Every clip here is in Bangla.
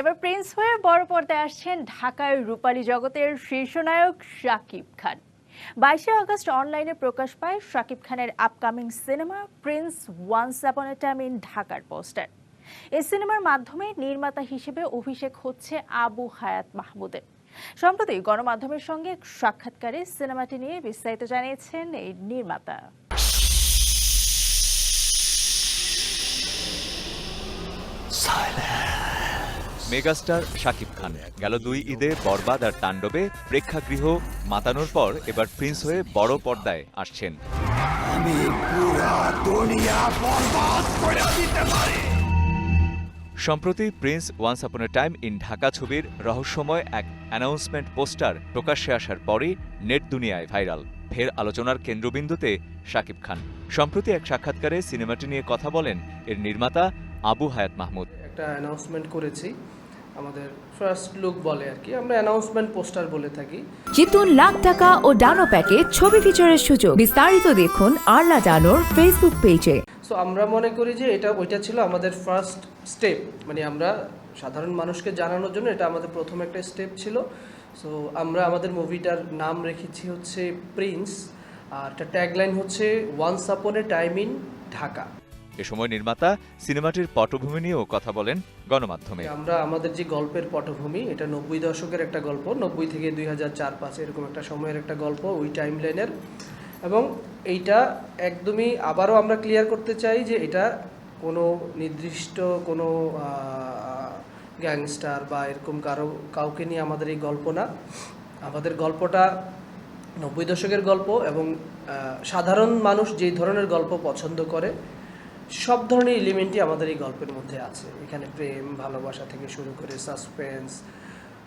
এবার প্রিন্স হয়ে বড় পর্দায় আসছেন ঢাকার রূপালী জগতের শীর্ষনায়ক শাকিব খান। বাইশে আগস্ট অনলাইনে প্রকাশ পায় শাকিব খানের upcoming cinema prince once upon a time in ঢাকার পোস্টার। এই সিনেমার মাধ্যমে নির্মাতা হিসেবে অভিষেক হচ্ছে আবু হায়াত মাহমুদের। সম্প্রতি গণমাধ্যমের সঙ্গে সাক্ষাৎকারে সিনেমাটি নিয়ে বিস্তারিত জানিয়েছেন এই নির্মাতা। মেগাস্টার শাকিব খান। গেল দুই ঈদে বরবাদ আর তাণ্ডবে প্রেক্ষাগৃহ মাতানোর পর এবার প্রিন্স হয়ে বড় পর্দায় আসছেন। আমি পুরা দুনিয়া বরবাদ করে দিতে পারি। সম্প্রতি Prince once upon a time in Dhaka ছবির রহস্যময় এক অ্যানাউন্সমেন্ট পোস্টার প্রকাশ্যে আসার পরই নেট দুনিয়ায় ভাইরাল। ফের আলোচনার কেন্দ্রবিন্দুতে শাকিব খান। সম্প্রতি এক সাক্ষাৎকারে সিনেমাটি নিয়ে কথা বলেন এর নির্মাতা আবু হায়াত মাহমুদ। একটা অ্যানাউন্সমেন্ট করেছি। আমাদের ফার্স্ট লুক বলে আর কি। আমরা অ্যানাউন্সমেন্ট পোস্টার বলে থাকি। জিতুন লাখ টাকা ও ডানো প্যাকে ছবি ফিচারের সুযোগ। বিস্তারিত দেখুন আরলা ডানোর ফেসবুক পেজে সো আমরা মনে করি যে এটা ওইটা ছিল আমাদের ফার্স্ট স্টেপ মানে আমরা সাধারণ মানুষকে জানানোর জন্য এটা আমাদের প্রথম একটা স্টেপ ছিল। সো আমরা আমাদের মুভিটার নাম রেখেছি হচ্ছে প্রিন্স আর একটা ট্যাগলাইন হচ্ছে once upon a time in Dhaka এ সময় নির্মাতা সিনেমাটির পটভূমি নিয়েও কথা বলেন গণমাধ্যমে। আমরা আমাদের যে গল্পের পটভূমি, এটা নব্বই দশকের একটা গল্প, নব্বই থেকে দুই হাজার চার পাঁচ এরকম একটা সময়ের একটা গল্প ওই টাইম লাইনের এবং এইটা একদমই আবারও আমরা ক্লিয়ার করতে চাই যে এটা কোনো নির্দিষ্ট কোনো গ্যাংস্টার বা এরকম কারও, কাউকে নিয়ে আমাদের এই গল্প না। আমাদের গল্পটা নব্বই দশকের গল্প এবং সাধারণ মানুষ যেই ধরনের গল্প পছন্দ করে সব ধরনের এলিমেন্টই আমাদের এই গল্পের মধ্যে আছে। এখানে প্রেম, ভালোবাসা থেকে শুরু করে সাসপেন্স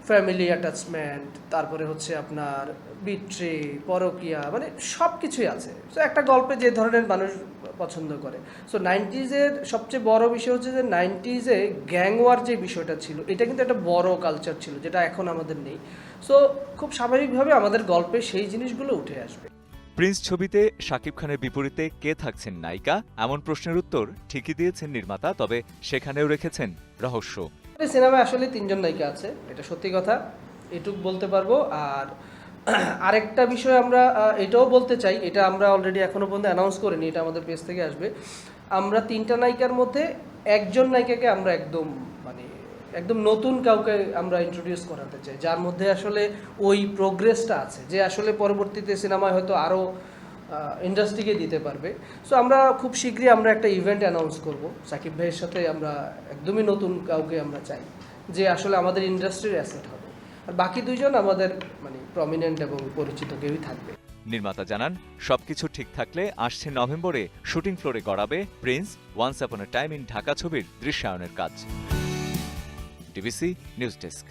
ফ্যামিলি অ্যাটাচমেন্ট তারপরে হচ্ছে আপনার বিট্রি পরকিয়া মানে সব কিছুই আছে। সো একটা গল্পে যে ধরনের মানুষ পছন্দ করে। সো নাইনটিজের সবচেয়ে বড় বিষয় হচ্ছে যে নাইনটিজে গ্যাং ওয়ার যে বিষয়টা ছিল, এটা কিন্তু একটা বড় কালচার ছিল, যেটা এখন আমাদের নেই। সো খুব স্বাভাবিকভাবে আমাদের গল্পে সেই জিনিসগুলো উঠে আসবে। প্রিন্স ছবিতে শাকিব খানের বিপরীতে কে থাকছেন নায়িকা? এমন প্রশ্নের উত্তর ঠিকই দিয়েছেন নির্মাতা, তবে সেখানেও রেখেছেন রহস্য। সিনেমায় আসলে তিনজন নায়িকা আছে, এটা সত্যি কথা, এটুক বলতে পারব। আর আরেকটা বিষয় আমরা এটাও বলতে চাই, এটা আমরা অলরেডি এখনও পর্যন্ত অ্যানাউন্স করিনি, এটা আমাদের পেজ থেকে আসবে। আমরা তিনটা নায়িকার মধ্যে একজন নায়িকাকে আমরা একদম মানে একদম নতুন কাউকে আমরা ইন্ট্রোডিউস করাতে চাই, যার মধ্যে আসলে ওই প্রোগ্রেসটা আছে, যে আসলে পরবর্তীতে সিনেমায় হয়তো আরও ইন্ডাস্ট্রিকে দিতে পারবে। সো আমরা খুব শীঘ্রই আমরা একটা ইভেন্ট অ্যানাউন্স করব। সাকিব ভাইয়ের সাথে আমরা একদমই নতুন কাউকে আমরা চাই, যে আসলে আমাদের ইন্ডাস্ট্রির অ্যাসেট হবে। আর বাকি দুইজন আমাদের মানে প্রমিনেন্ট এবং পরিচিত কেউই থাকবে। নির্মাতা জানান, সবকিছু ঠিক থাকলে আসছে নভেম্বরে শুটিং ফ্লোরে গড়াবে Prince once upon a time in Dhaka ছবির দৃশ্যায়নের কাজ। TVC news desk